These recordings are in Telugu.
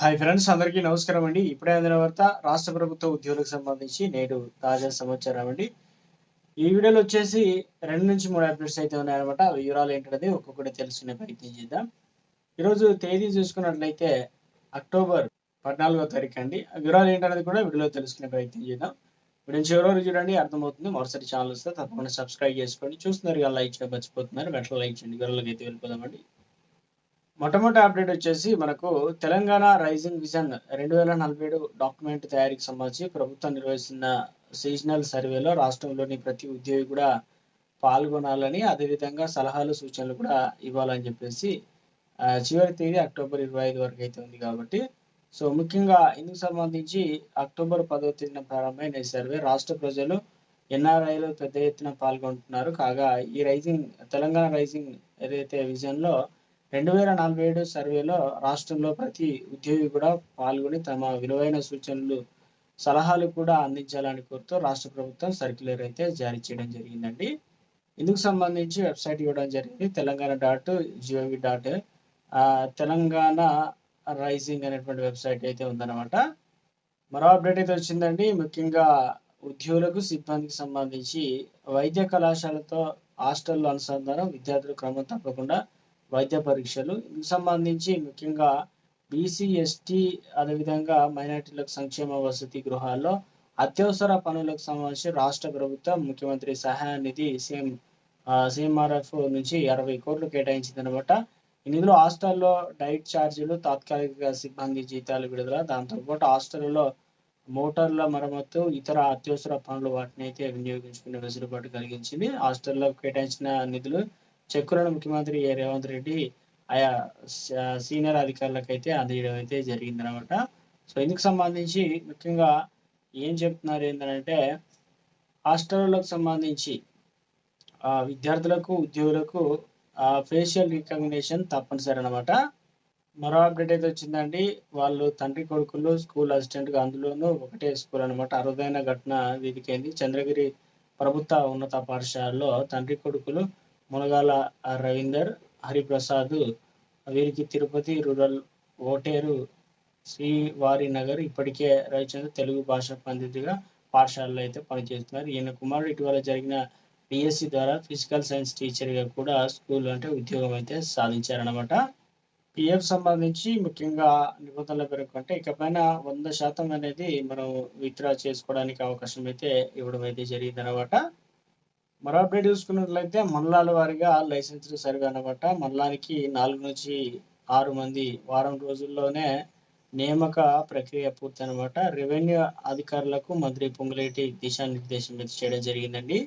హాయ్ ఫ్రెండ్స్ అందరికీ నమస్కారం అండి. ఇప్పుడే అందిన వార్త రాష్ట్ర ప్రభుత్వ ఉద్యోగులకు సంబంధించి నేడు తాజా సమాచారం అండి. ఈ వీడియోలో వచ్చేసి రెండు నుంచి మూడు అప్డేట్స్ అయితే ఉన్నాయన్నమాట. ఆ వివరాలు ఏంటనేది ఒక్కొక్కటి తెలుసుకునే ప్రయత్నం చేద్దాం. ఈరోజు తేదీ చూసుకున్నట్లయితే అక్టోబర్ పద్నాలుగో తారీఖు అండి. ఆ వివరాలు ఏంటనేది కూడా వీడియోలో తెలుసుకునే ప్రయత్నం చేద్దాం. వీడియో చివరి వరకు చూడండి అర్థమవుతుంది. మరోసారి ఛానల్ వస్తే తప్పకుండా సబ్స్క్రైబ్ చేసుకోండి. చూస్తున్నారు కదా లైక్ చేయడం మర్చిపోతున్నారు. వెంటనే లైక్ చేయండి. వివరాలకు అయితే వెళ్ళిపోదామండి మొట్టమొదటి అప్డేట్ వచ్చేసి మనకు తెలంగాణ రైజింగ్ విజన్ రెండు వేల నలభై ఏడు డాక్యుమెంట్ తయారీకి సంబంధించి ప్రభుత్వం నిర్వహిస్తున్న సీజనల్ సర్వేలో రాష్ట్రంలోని ప్రతి ఉద్యోగి కూడా పాల్గొనాలని అదేవిధంగా సలహాలు సూచనలు కూడా ఇవ్వాలని చెప్పేసి చివరి తేదీ అక్టోబర్ ఇరవై ఐదు వరకు అయితే ఉంది కాబట్టి. సో ముఖ్యంగా ఇందుకు సంబంధించి అక్టోబర్ పదవ తేదీన ప్రారంభమైన ఈ సర్వే రాష్ట్ర ప్రజలు ఎన్ఆర్ఐలు పెద్ద ఎత్తున పాల్గొంటున్నారు. కాగా ఈ రైజింగ్ తెలంగాణ రైజింగ్ ఏదైతే విజన్లో రెండు వేల నలభై ఏడు సర్వేలో రాష్ట్రంలో ప్రతి ఉద్యోగి కూడా పాల్గొని తమ విలువైన సూచనలు సలహాలు కూడా అందించాలని కోరుతూ రాష్ట్ర ప్రభుత్వం సర్క్యులర్ అయితే జారీ చేయడం జరిగిందండి. ఇందుకు సంబంధించి వెబ్సైట్ ఇవ్వడం జరిగింది Telangana dot GOV dot Telangana rising అనేటువంటి వెబ్సైట్ అయితే ఉందన్నమాట. మరో అప్డేట్ అయితే వచ్చిందండి ముఖ్యంగా ఉద్యోగులకు సిబ్బందికి సంబంధించి వైద్య కళాశాలతో హాస్టల్లో అనుసంధానం విద్యార్థులు క్రమం తప్పకుండా వైద్య పరీక్షలు. ఇందుకు సంబంధించి ముఖ్యంగా బీసీ ఎస్టీ అదేవిధంగా మైనార్టీలకు సంక్షేమ వసతి గృహాల్లో అత్యవసర పనులకు సంబంధించి రాష్ట్ర ప్రభుత్వం ముఖ్యమంత్రి సహాయ నిధి సీఎం సీఎంఆర్ఎఫ్ నుంచి అరవై కోట్లు కేటాయించింది అనమాట ఈ నిధులు హాస్టల్లో డైట్ ఛార్జీలు తాత్కాలిక సిబ్బంది జీతాలు విడుదల దాంతోపాటు హాస్టల్లో మోటార్ల మరమ్మతు ఇతర అత్యవసర పనులు వాటిని అయితే వినియోగించుకునే వెసులుబాటు కలిగించింది. హాస్టల్లో కేటాయించిన నిధులు చెక్కులను ముఖ్యమంత్రి రేవంత్ రెడ్డి ఆయా సీనియర్ అధికారులకు అయితే అందజేయడం అయితే జరిగింది అనమాట సో ఇందుకు సంబంధించి ముఖ్యంగా ఏం చెప్తున్నారు ఏంటంటే హాస్టళ్ళకు సంబంధించి విద్యార్థులకు ఉద్యోగులకు ఫేషియల్ రికగ్నేషన్ తప్పనిసరి అనమాట మరో అప్డేట్ అయితే వచ్చిందండి. వాళ్ళు తండ్రి కొడుకులు స్కూల్ అసిస్టెంట్గా అందులోనూ ఒకటే స్కూల్ అనమాట అరుదైన ఘటన వేదికైంది చంద్రగిరి ప్రభుత్వ ఉన్నత పాఠశాలలో తండ్రి కొడుకులు మునగాల రవీందర్ హరిప్రసాద్ వీరికి తిరుపతి రూరల్ ఓటేరు శ్రీవారి నగర్ ఇప్పటికే రవిచంద్ర తెలుగు భాష పండితుడిగా పాఠశాలలో అయితే పనిచేస్తున్నారు. ఈయన కుమారుడు ఇటీవల జరిగిన బిఎస్సి ద్వారా ఫిజికల్ సైన్స్ టీచర్గా కూడా స్కూల్ అంటే ఉద్యోగం అయితే సాధించారనమాట పిఎఫ్ సంబంధించి ముఖ్యంగా నిబంధనల పేర్కొంటే ఇకపైన వంద శాతం అనేది మనం విత్డ్రా చేసుకోవడానికి అవకాశం అయితే ఇవ్వడం అయితే జరిగింది అనమాట మరో అప్డేట్ చూసుకున్నట్లయితే మండలాల వారిగా లైసెన్స్ సర్వే అనమాట మండలానికి నాలుగు నుంచి ఆరు మంది వారం రోజుల్లోనే నియామక ప్రక్రియ పూర్తి అనమాట రెవెన్యూ అధికారులకు మంత్రి పొంగులేటి దిశానిర్దేశం అయితే చేయడం జరిగిందండి.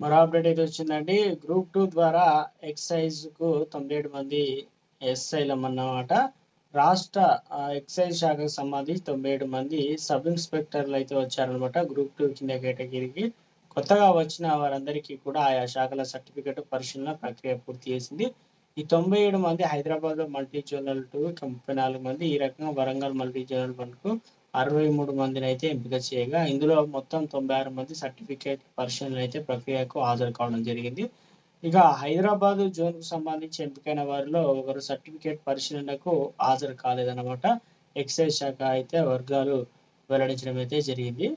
మరో అప్డేట్ అయితే వచ్చిందండి. గ్రూప్ టూ ద్వారా ఎక్సైజ్కు తొంభై ఏడు మంది ఎస్ఐలం అన్నమాట రాష్ట్ర ఎక్సైజ్ శాఖకు సంబంధించి తొంభై ఏడు మంది సబ్ ఇన్స్పెక్టర్లు అయితే వచ్చారనమాట గ్రూప్ టూ కింద కేటగిరీకి కొత్తగా వచ్చిన వారందరికీ కూడా ఆయా శాఖల సర్టిఫికెట్ పరిశీలన ప్రక్రియ పూర్తి చేసింది. ఈ తొంభై ఏడు మంది హైదరాబాద్లో మల్టీ జోనల్ టూ ముప్పై నాలుగు మంది ఈ రకంగా వరంగల్ మల్టీ జోనల్ వన్కు అరవై మూడు మందిని అయితే ఎంపిక చేయగా ఇందులో మొత్తం తొంభై ఆరు మంది సర్టిఫికేట్ పరిశీలన అయితే ప్రక్రియకు హాజరు కావడం జరిగింది. ఇక హైదరాబాద్ జోన్కు సంబంధించి ఎంపికైన వారిలో ఒకరు సర్టిఫికేట్ పరిశీలనకు హాజరు కాలేదన్నమాట. ఎక్సైజ్ శాఖ అయితే వర్గాలు వెల్లడించడం అయితే జరిగింది.